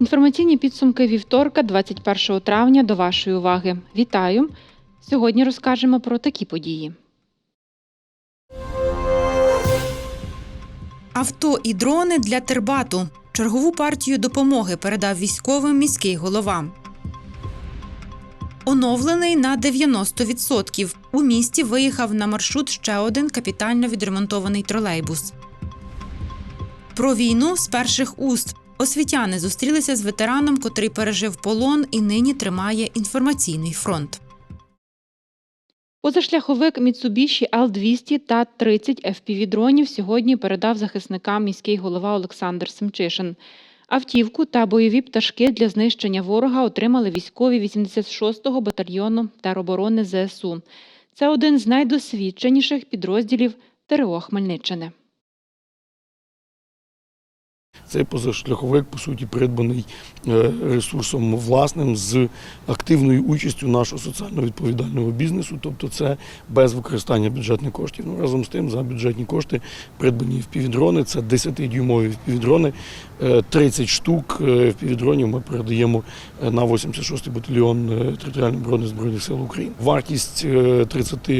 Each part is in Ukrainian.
Інформаційні підсумки вівторка, 21 травня, до вашої уваги. Вітаю! Сьогодні розкажемо про такі події. Авто і дрони для Тербату. Чергову партію допомоги передав військовим міський голова. Оновлений на 90%. У місті виїхав на маршрут ще один капітально відремонтований тролейбус. Про війну з перших уст. Освітяни зустрілися з ветераном, котрий пережив полон і нині тримає інформаційний фронт. Позашляховик Mitsubishi L200 та 30 FPV-дронів сьогодні передав захисникам міський голова Олександр Семчишин. Автівку та бойові пташки для знищення ворога отримали військові 86-го батальйону тероборони ЗСУ. Це один з найдосвідченіших підрозділів ТРО Хмельниччини. Цей позашляховик, по суті, придбаний е, ресурсом власним з активною участю нашого соціально відповідального бізнесу, тобто це без використання бюджетних коштів. Ну, разом з тим, за бюджетні кошти придбані впівдрони, це 10-дюймові впівдрони, 30 штук е, впівдронів ми передаємо е, на 86-й батальйон е, територіальної оборони Збройних сил України. Вартість е, 30 е,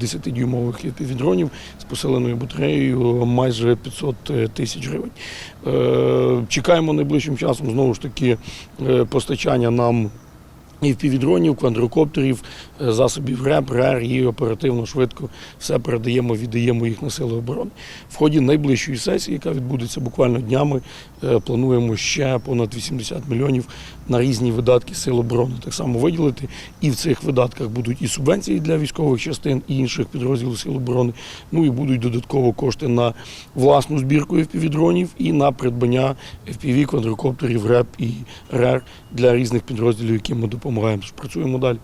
10-дюймових впівдронів з посиленою батареєю майже 500 тисяч гривень. Е, Чекаємо найближчим часом знову ж таки е, постачання нам і впівдронів, квадрокоптерів, е, засобів РЕП, РЕР і оперативно швидко все передаємо, віддаємо їх на сили оборони. В ході найближчої сесії, яка відбудеться буквально днями, е, плануємо ще понад 80 мільйонів на різні видатки сил оборони так само виділити. І в цих видатках будуть і субвенції для військових частин і інших підрозділів сил оборони. Ну і будуть додатково кошти на власну збірку FPV-дронів і на придбання FPV, квадрокоптерів, РЕП і РЕР для різних підрозділів, яким ми допомагаємо. Працюємо далі.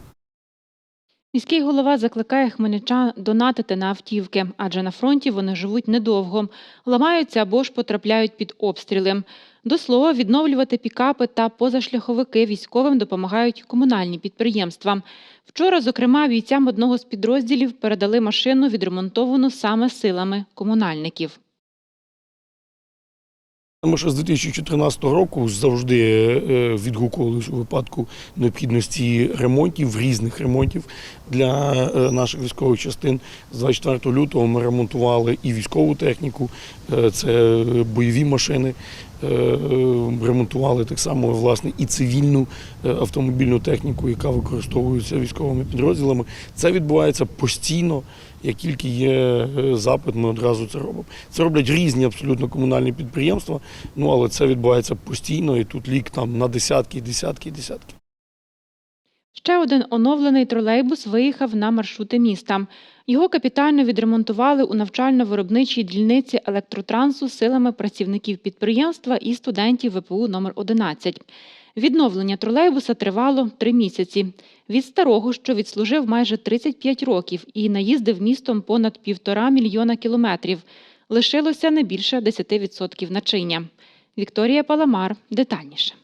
Міський голова закликає хмельничан донатити на автівки, адже на фронті вони живуть недовго, ламаються або ж потрапляють під обстріли. До слова, відновлювати пікапи та позашляховики військовим допомагають комунальні підприємства. Вчора, зокрема, бійцям одного з підрозділів передали машину, відремонтовану саме силами комунальників. Ми ще з 2014 року завжди е, відгукувалися у випадку необхідності ремонтів, різних ремонтів для е, наших військових частин. З 24 лютого ми ремонтували і військову техніку, е, це бойові машини. Ремонтували так само власне і цивільну автомобільну техніку, яка використовується військовими підрозділами. Це відбувається постійно. Як тільки є е, запит, ми одразу це робимо. Це роблять різні абсолютно комунальні підприємства, ну але це відбувається постійно, і тут лік там на десятки, десятки, десятки. Ще один оновлений тролейбус виїхав на маршрути міста. Його капітально відремонтували у навчально-виробничій дільниці електротрансу силами працівників підприємства і студентів ВПУ номер 11 Відновлення тролейбуса тривало три місяці. Від старого, що відслужив майже 35 років і наїздив містом понад півтора мільйона кілометрів, лишилося не більше 10% начиння. Вікторія Паламар детальніше.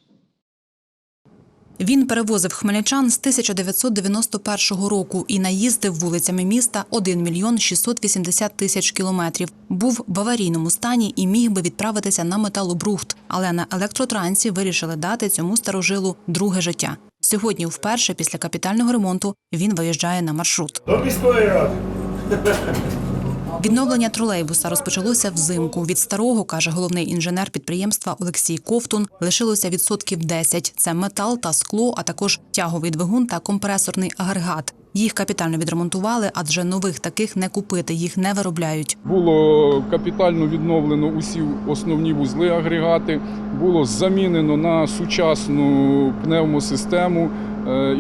Він перевозив хмельничан з 1991 року і наїздив вулицями міста 1 мільйон 680 тисяч кілометрів. Був в аварійному стані і міг би відправитися на металобрухт, але на електротрансі вирішили дати цьому старожилу друге життя. Сьогодні, вперше після капітального ремонту, він виїжджає на маршрут. До міської ради. Відновлення тролейбуса розпочалося взимку. Від старого, каже головний інженер підприємства Олексій Ковтун, лишилося відсотків 10. Це метал та скло, а також тяговий двигун та компресорний агрегат. Їх капітально відремонтували, адже нових таких не купити, їх не виробляють. Було капітально відновлено усі основні вузли агрегати, було замінено на сучасну пневмосистему,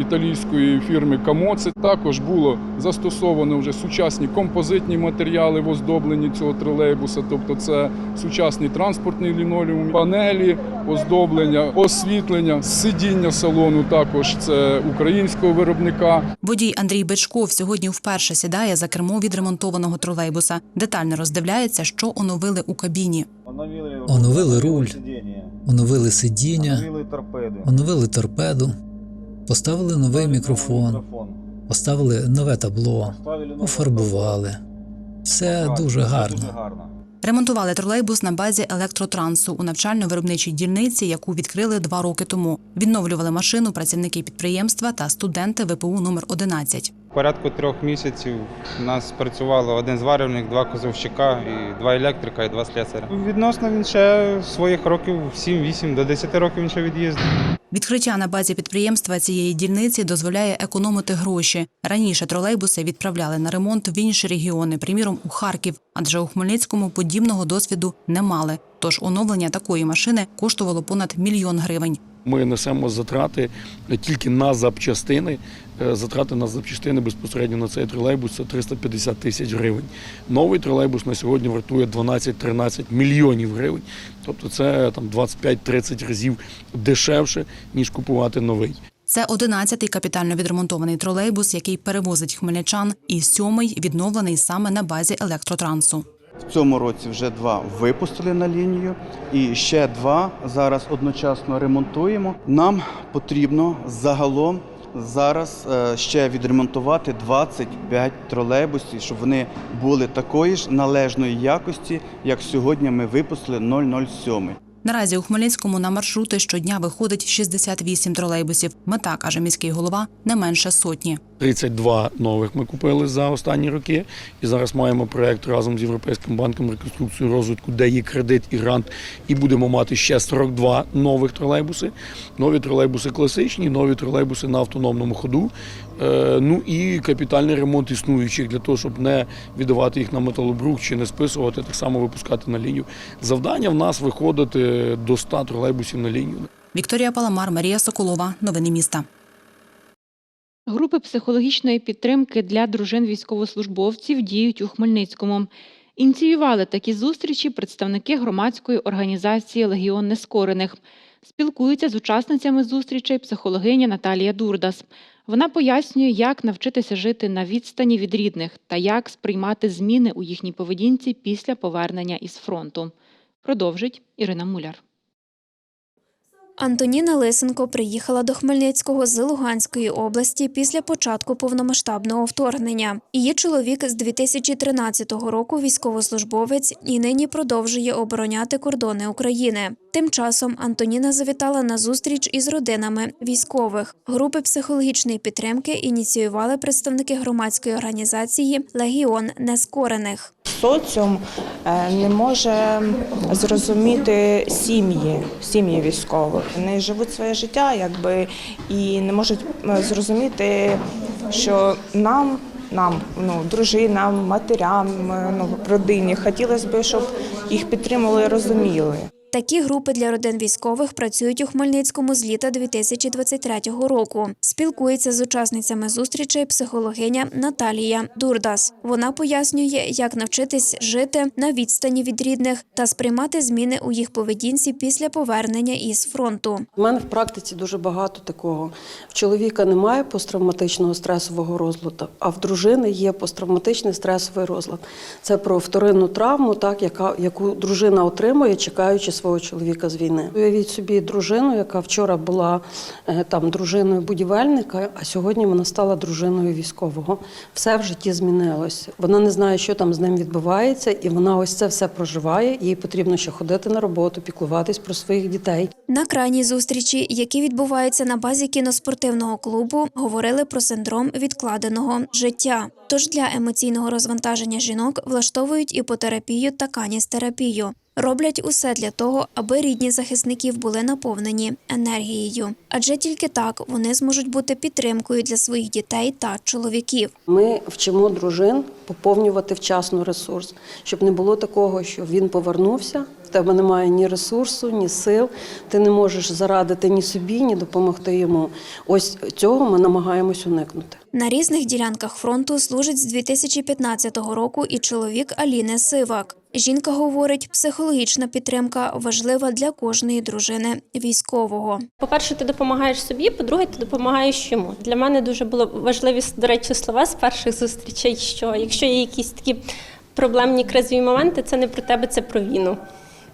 італійської фірми Камоце. Також було застосовано вже сучасні композитні матеріали в оздобленні цього тролейбуса, тобто це сучасний транспортний лінолеум, панелі, оздоблення, освітлення, сидіння салону також це українського виробника. Водій Андрій Бичков сьогодні вперше сідає за кермо відремонтованого тролейбуса. Детально роздивляється, що оновили у кабіні. Оновили руль. Оновили сидіння, оновили торпеду, поставили новий мікрофон, поставили нове табло, поставили пофарбували. Все дуже гарно. Дуже гарно. Ремонтували тролейбус на базі електротрансу у навчально-виробничій дільниці, яку відкрили два роки тому. Відновлювали машину працівники підприємства та студенти ВПУ номер 11. порядку трьох місяців у нас працювало один зварювальник, два козовщика, і два електрика і два слесаря. Відносно він ще своїх років 7-8 до 10 років він ще від'їздив. Відкриття на базі підприємства цієї дільниці дозволяє економити гроші. Раніше тролейбуси відправляли на ремонт в інші регіони, приміром у Харків, адже у Хмельницькому подібного досвіду не мали. Тож оновлення такої машини коштувало понад мільйон гривень. Ми несемо затрати тільки на запчастини. Е, Затрати на запчастини безпосередньо на цей тролейбус це 350 тисяч гривень. Новий тролейбус на сьогодні вартує 12-13 мільйонів гривень. Тобто це там 25-30 разів дешевше, ніж купувати новий. Це 11-й капітально відремонтований тролейбус, який перевозить хмельничан, і сьомий відновлений саме на базі електротрансу. В цьому році вже два випустили на лінію, і ще два зараз одночасно ремонтуємо. Нам потрібно загалом зараз е, ще відремонтувати 25 тролейбусів, щоб вони були такої ж належної якості, як сьогодні ми випустили 007. Наразі у Хмельницькому на маршрути щодня виходить 68 тролейбусів. Мета, каже міський голова, не менше сотні. 32 нових ми купили за останні роки. І зараз маємо проект разом з Європейським банком реконструкції розвитку, де є кредит і грант. І будемо мати ще 42 нових тролейбуси. Нові тролейбуси класичні, нові тролейбуси на автономному ходу. Е, Ну і капітальний ремонт існуючих для того, щоб не віддавати їх на металобрук чи не списувати, так само випускати на лінію. Завдання в нас виходити до 100 тролейбусів на лінію. Вікторія Паламар, Марія Соколова. Новини міста. Групи психологічної підтримки для дружин військовослужбовців діють у Хмельницькому. Ініціювали такі зустрічі представники громадської організації Легіон Нескорених. Спілкується з учасницями зустрічей психологиня Наталія Дурдас. Вона пояснює, як навчитися жити на відстані від рідних та як сприймати зміни у їхній поведінці після повернення із фронту. Продовжить Ірина Муляр. Антоніна Лисенко приїхала до Хмельницького з Луганської області після початку повномасштабного вторгнення. Її чоловік з 2013 року військовослужбовець і нині продовжує обороняти кордони України. Тим часом Антоніна завітала на зустріч із родинами військових. Групи психологічної підтримки ініціювали представники громадської організації Легіон Нескорених. Соціум е, не може зрозуміти сім'ї, сім'ї військових. Вони живуть своє життя, якби і не можуть е, зрозуміти, що нам. Нам, ну, дружинам, матерям, е, ну, родині хотілося б, щоб їх підтримали і розуміли. Такі групи для родин військових працюють у Хмельницькому з літа 2023 року. Спілкується з учасницями зустрічей психологиня Наталія Дурдас. Вона пояснює, як навчитись жити на відстані від рідних та сприймати зміни у їх поведінці після повернення із фронту. У мене в практиці дуже багато такого. В чоловіка немає посттравматичного стресового розладу, а в дружини є посттравматичний стресовий розлад. Це про вторинну травму, так, яка, яку дружина отримує, чекаючи свого чоловіка з війни. Уявіть собі дружину, яка вчора була е, там дружиною будівельника, а сьогодні вона стала дружиною військового. Все в житті змінилось. Вона не знає, що там з ним відбувається, і вона ось це все проживає. Їй потрібно ще ходити на роботу, піклуватись про своїх дітей. На крайній зустрічі, які відбуваються на базі кіноспортивного клубу, говорили про синдром відкладеного життя. Тож для емоційного розвантаження жінок влаштовують іпотерапію та каністерапію. Роблять усе для того, аби рідні захисників були наповнені енергією, адже тільки так вони зможуть бути підтримкою для своїх дітей та чоловіків. Ми вчимо дружин поповнювати вчасно ресурс, щоб не було такого, що він повернувся, тебе немає ні ресурсу, ні сил, ти не можеш зарадити ні собі, ні допомогти йому. Ось цього ми намагаємось уникнути. На різних ділянках фронту служить з 2015 року і чоловік Аліни Сивак. Жінка говорить, психологічна підтримка важлива для кожної дружини військового. По-перше, ти допомагаєш собі, по-друге, ти допомагаєш йому. Для мене дуже було важливі, до речі, слова з перших зустрічей, що якщо є якісь такі проблемні кризові моменти, це не про тебе, це про війну.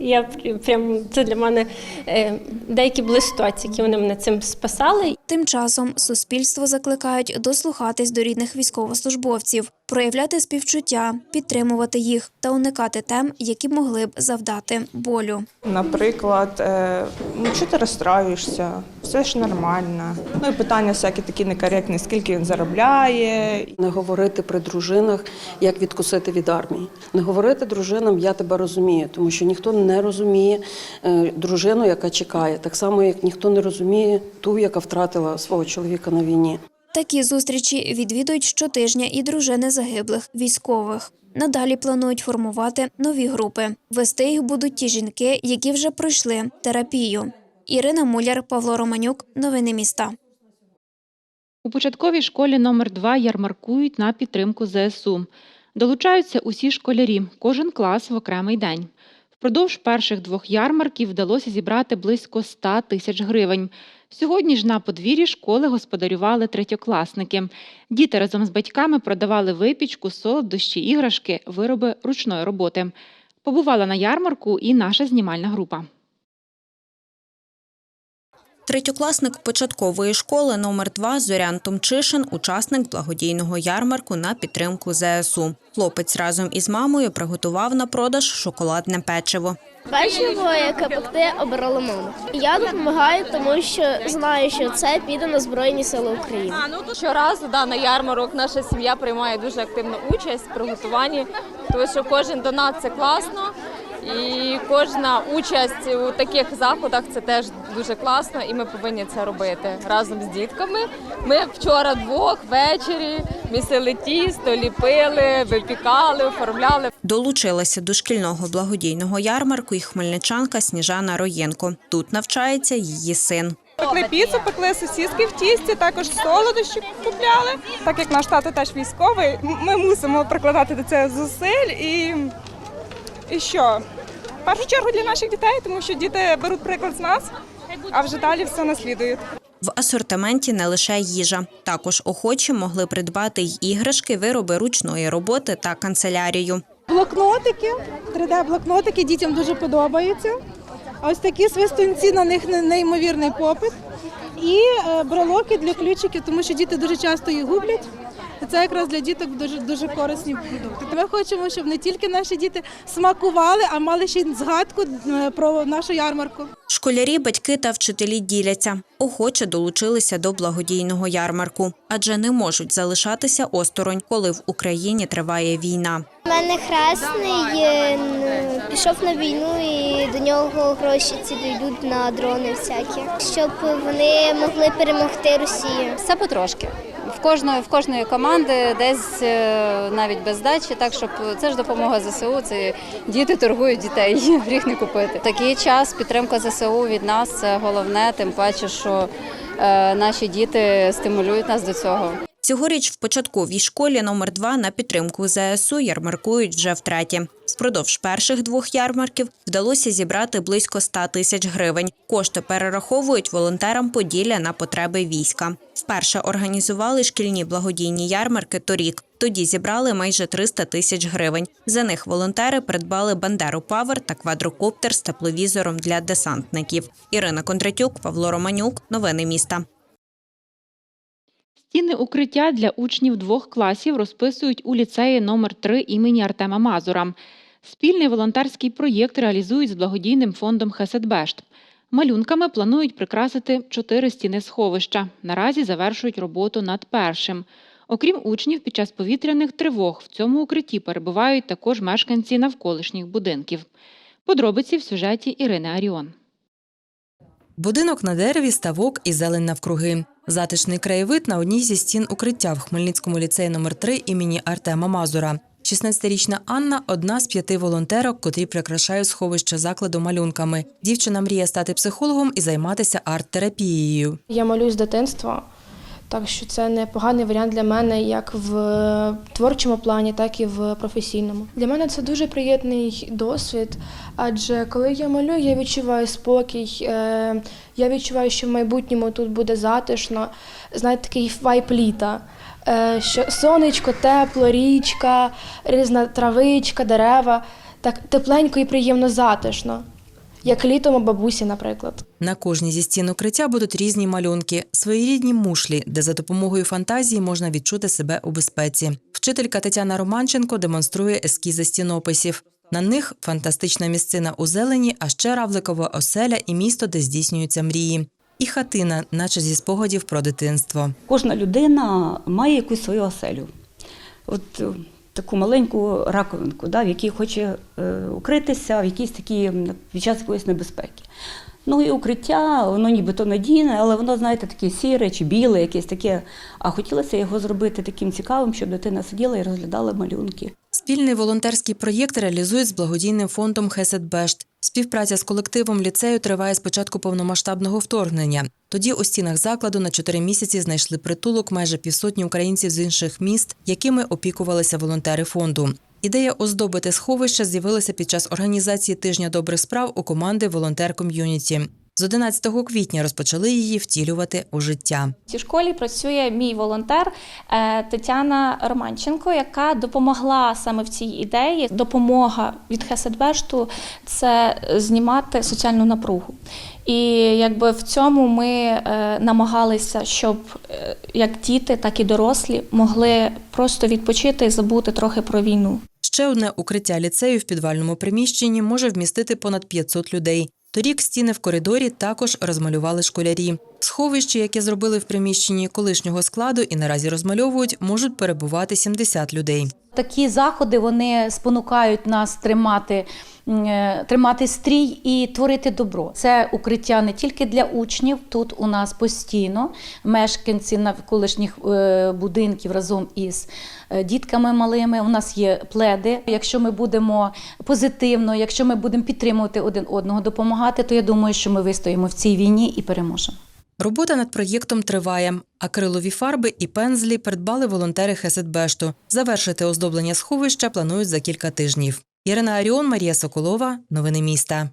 Я пр- прям це для мене е, деякі були ситуації, які вони мене цим спасали. Тим часом суспільство закликають дослухатись до рідних військовослужбовців, проявляти співчуття, підтримувати їх та уникати тем, які могли б завдати болю. Наприклад, е, ну чого ти розстраюєшся? Все ж нормально. Ну і питання всякі такі некоректні, скільки він заробляє, Не говорити при дружинах, як відкусити від армії. Не говорити дружинам Я тебе розумію, тому що ніхто не розуміє е, дружину, яка чекає, так само як ніхто не розуміє ту, яка втратила свого чоловіка на війні. Такі зустрічі відвідують щотижня і дружини загиблих військових. Надалі планують формувати нові групи. Вести їх будуть ті жінки, які вже пройшли терапію. Ірина Муляр, Павло Романюк. Новини міста. У початковій школі номер 2 ярмаркують на підтримку ЗСУ. Долучаються усі школярі, кожен клас в окремий день. Впродовж перших двох ярмарків вдалося зібрати близько 100 тисяч гривень. Сьогодні ж на подвір'ї школи господарювали третьокласники. Діти разом з батьками продавали випічку, солодощі, іграшки, вироби ручної роботи. Побувала на ярмарку і наша знімальна група. Третьокласник початкової школи номер 2 Зорян Томчишин, учасник благодійного ярмарку на підтримку ЗСУ. Хлопець разом із мамою приготував на продаж шоколадне печиво. Печиво, яке пекти, обрала мама. Я допомагаю, тому що знаю, що це піде на Збройні Сили України. Щоразу да, на ярмарок наша сім'я приймає дуже активну участь в приготуванні, тому що кожен донат це класно. І кожна участь у таких заходах це теж дуже класно, і ми повинні це робити разом з дітками. Ми вчора двох ввечері місили тісто, ліпили, випікали, оформляли. Долучилася до шкільного благодійного ярмарку і хмельничанка Сніжана Роєнко. Тут навчається її син. Пекли піцу, пекли сосиски в тісті, також солодощі купляли. Так як наш тато теж військовий, ми мусимо прикладати до цього зусиль і, і що? В першу чергу для наших дітей, тому що діти беруть приклад з нас, а вже далі все наслідують. В асортименті не лише їжа. Також охочі могли придбати й іграшки, вироби ручної роботи та канцелярію. Блокнотики, 3D-блокнотики дітям дуже подобаються. Ось такі свистунці на них неймовірний попит. І е, брелоки для ключиків, тому що діти дуже часто їх гублять. Це якраз для діток дуже дуже корисні продукти. Ми хочемо, щоб не тільки наші діти смакували, а мали ще згадку е, про нашу ярмарку. Школярі, батьки та вчителі діляться. Охоче долучилися до благодійного ярмарку, адже не можуть залишатися осторонь, коли в Україні триває війна. У мене хресний е, пішов на війну і до нього гроші ці дійдуть на дрони всякі, щоб вони могли перемогти Росію. Все потрошки. В кожної, в кожної команди десь е, навіть без здачі, так щоб це ж допомога ЗСУ, це діти торгують дітей, гріх не купити. Такий час підтримка ЗСУ від нас це головне, тим паче, що е, наші діти стимулюють нас до цього. Цьогоріч в початковій школі номер 2 на підтримку ЗСУ ярмаркують вже втретє. Впродовж перших двох ярмарків вдалося зібрати близько 100 тисяч гривень. Кошти перераховують волонтерам Поділля на потреби війська. Вперше організували шкільні благодійні ярмарки торік. Тоді зібрали майже 300 тисяч гривень. За них волонтери придбали Бандеру Павер та квадрокоптер з тепловізором для десантників. Ірина Кондратюк, Павло Романюк. Новини міста. Стіни укриття для учнів двох класів розписують у ліцеї номер 3 імені Артема Мазура. Спільний волонтерський проєкт реалізують з благодійним фондом Хеседбешт. Малюнками планують прикрасити чотири стіни сховища. Наразі завершують роботу над першим. Окрім учнів, під час повітряних тривог в цьому укритті перебувають також мешканці навколишніх будинків. Подробиці в сюжеті Ірини Аріон. Будинок на дереві, ставок і зелень навкруги. Затишний краєвид на одній зі стін укриття в Хмельницькому ліцеї номер 3 імені Артема Мазура. 16-річна Анна одна з п'яти волонтерок, котрі прикрашають сховище закладу малюнками. Дівчина мріє стати психологом і займатися арт-терапією. Я малюю з дитинства, так що це непоганий варіант для мене як в творчому плані, так і в професійному. Для мене це дуже приємний досвід, адже коли я малюю, я відчуваю спокій, е, я відчуваю, що в майбутньому тут буде затишно, знаєте, такий вайб літа. е, Що сонечко, тепло, річка, різна травичка, дерева. Так тепленько і приємно затишно, як літом у бабусі, наприклад. На кожній зі стін укриття будуть різні малюнки, своєрідні мушлі, де за допомогою фантазії можна відчути себе у безпеці. Вчителька Тетяна Романченко демонструє ескізи стінописів. На них фантастична місцина у зелені, а ще равликова оселя і місто, де здійснюються мрії. І хатина, наче зі спогадів про дитинство. Кожна людина має якусь свою оселю. От таку маленьку раковинку, да, в якій хоче е, укритися в якійсь такі під час якоїсь небезпеки. Ну і укриття, воно нібито надійне, але воно, знаєте, таке сіре чи біле, якесь таке. А хотілося його зробити таким цікавим, щоб дитина сиділа і розглядала малюнки. Спільний волонтерський проєкт реалізують з благодійним фондом Хесед Бешт. Співпраця з колективом ліцею триває з початку повномасштабного вторгнення. Тоді у стінах закладу на чотири місяці знайшли притулок майже півсотні українців з інших міст, якими опікувалися волонтери фонду. Ідея оздобити сховище з'явилася під час організації тижня добрих справ у команди Волонтер Ком'юніті. З 11 квітня розпочали її втілювати у життя. В цій школі працює мій волонтер е, Тетяна Романченко, яка допомогла саме в цій ідеї. Допомога від Хеседбешту це знімати соціальну напругу. І якби в цьому ми е, намагалися, щоб е, як діти, так і дорослі могли просто відпочити і забути трохи про війну. Ще одне укриття ліцею в підвальному приміщенні може вмістити понад 500 людей. Торік стіни в коридорі також розмалювали школярі. Сховище, яке зробили в приміщенні колишнього складу і наразі розмальовують, можуть перебувати 70 людей. Такі заходи вони спонукають нас тримати, е, тримати стрій і творити добро. Це укриття не тільки для учнів. Тут у нас постійно мешканці навколишніх е, будинків разом із е, дітками малими. У нас є пледи. Якщо ми будемо позитивно, якщо ми будемо підтримувати один одного, допомагати, то я думаю, що ми вистоїмо в цій війні і переможемо. Робота над проєктом триває. Акрилові фарби і пензлі придбали волонтери Хесетбешту. Завершити оздоблення сховища планують за кілька тижнів. Ірина Аріон, Марія Соколова. Новини міста.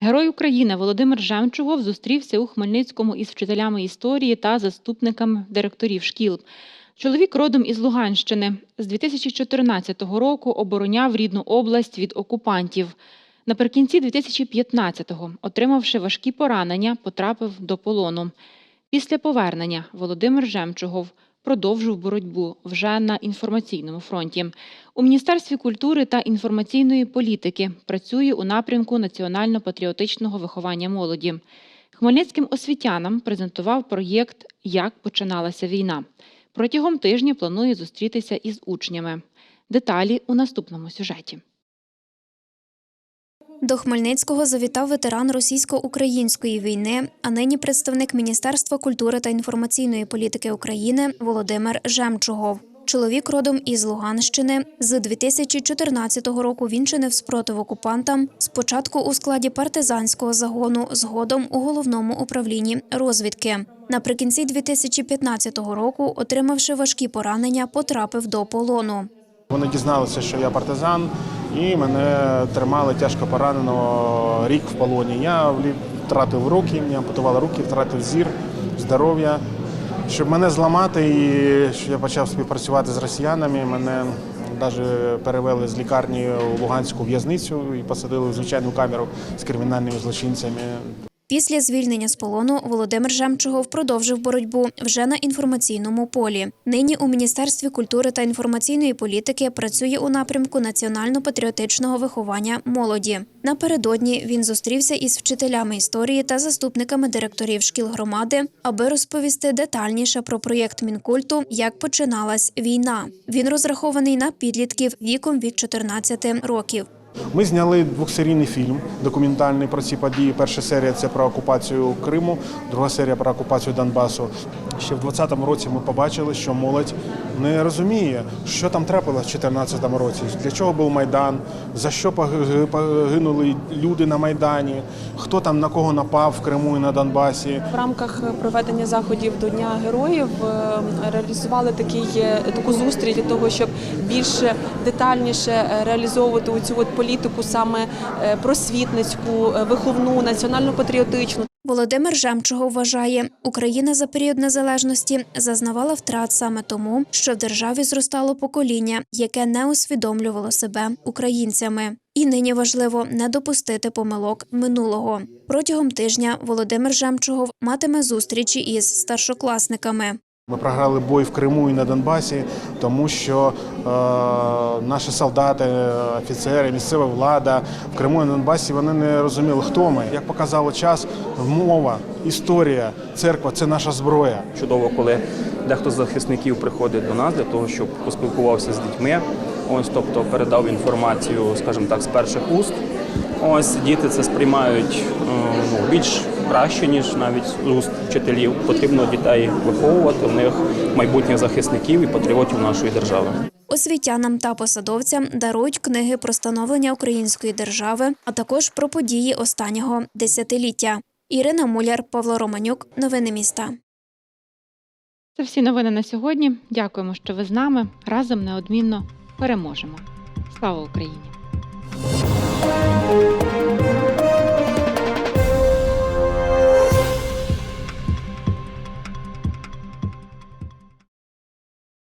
Герой України Володимир Жемчугов зустрівся у Хмельницькому із вчителями історії та заступниками директорів шкіл. Чоловік родом із Луганщини. З 2014 року обороняв рідну область від окупантів. Наприкінці 2015-го, отримавши важкі поранення, потрапив до полону. Після повернення Володимир Жемчугов продовжив боротьбу вже на інформаційному фронті. У Міністерстві культури та інформаційної політики працює у напрямку національно-патріотичного виховання молоді. Хмельницьким освітянам презентував проєкт Як починалася війна. Протягом тижня планує зустрітися із учнями. Деталі у наступному сюжеті. До Хмельницького завітав ветеран російсько-української війни, а нині представник Міністерства культури та інформаційної політики України Володимир Жемчугов. Чоловік родом із Луганщини. З 2014 року він чинив спротив окупантам. Спочатку у складі партизанського загону, згодом у головному управлінні розвідки. Наприкінці 2015 року, отримавши важкі поранення, потрапив до полону. Вони дізналися, що я партизан, і мене тримали тяжко пораненого рік в полоні. Я втратив руки, мені ампутували руки, втратив зір, здоров'я. Щоб мене зламати і щоб я почав співпрацювати з росіянами, мене навіть перевели з лікарні у Луганську в'язницю і посадили в звичайну камеру з кримінальними злочинцями. Після звільнення з полону Володимир Жемчугов продовжив боротьбу вже на інформаційному полі. Нині у Міністерстві культури та інформаційної політики працює у напрямку національно-патріотичного виховання молоді. Напередодні він зустрівся із вчителями історії та заступниками директорів шкіл громади, аби розповісти детальніше про проєкт мінкульту, як починалась війна. Він розрахований на підлітків віком від 14 років. Ми зняли двохсерійний фільм документальний про ці події. Перша серія це про окупацію Криму, друга серія про окупацію Донбасу. Ще в 2020 році ми побачили, що молодь не розуміє, що там трапилось в 2014 році, для чого був Майдан, за що поги- погинули люди на Майдані, хто там на кого напав в Криму і на Донбасі. В рамках проведення заходів до Дня героїв е, реалізували такий, е, таку зустріч для того, щоб більш детальніше е, реалізовувати цю політику саме просвітницьку, виховну, національно-патріотичну. Володимир Жемчугов вважає, Україна за період незалежності зазнавала втрат саме тому, що в державі зростало покоління, яке не усвідомлювало себе українцями. І нині важливо не допустити помилок минулого. Протягом тижня Володимир Жемчугов матиме зустрічі із старшокласниками. Ми програли бой в Криму і на Донбасі, тому що е, наші солдати, офіцери, місцева влада в Криму і на Донбасі вони не розуміли, хто ми. Як показало час, мова, історія, церква це наша зброя. Чудово, коли дехто з захисників приходить до нас для того, щоб поспілкувався з дітьми. Ось, тобто передав інформацію, скажімо так, з перших уст. Ось діти це сприймають е, ну, більш краще, ніж навіть з уст вчителів. Потрібно дітей виховувати в них майбутніх захисників і патріотів нашої держави. Освітянам та посадовцям дарують книги про становлення української держави, а також про події останнього десятиліття. Ірина Муляр, Павло Романюк. Новини міста. Це всі новини на сьогодні. Дякуємо, що ви з нами. Разом неодмінно переможемо. Слава Україні!